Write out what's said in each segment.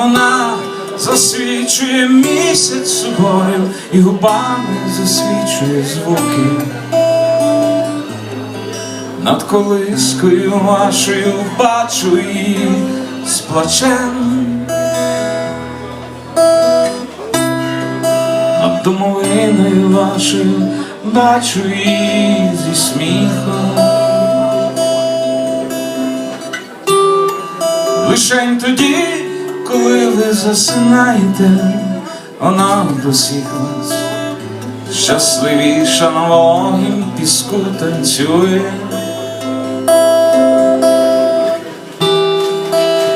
вона засвічує місяць собою і губами засвічує звуки. Над колискою вашою бачу її з плачем. Над домовиною вашою бачу її зі сміхом. Лишень тоді, коли ви засинаєте, вона до всіх нас щасливіша на вогім піску танцює.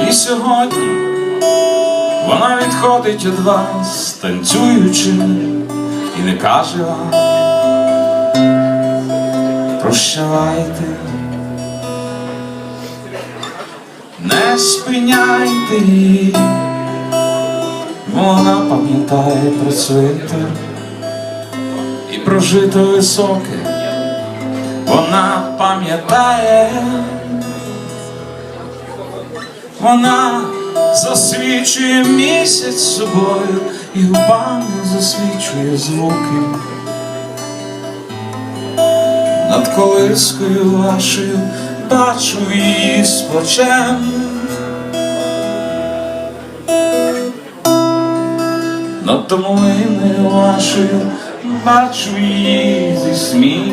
І сьогодні вона відходить від вас, танцюючи, і не каже вам прощавайте. Не спиняйте вона пам'ятає про цвинтар і про жито високе, вона пам'ятає, вона засвічує місяць собою і губами засвічує звуки. Над колискою вашою бачу її з плачем. Над домовиною вашою бачу її зі сміхом.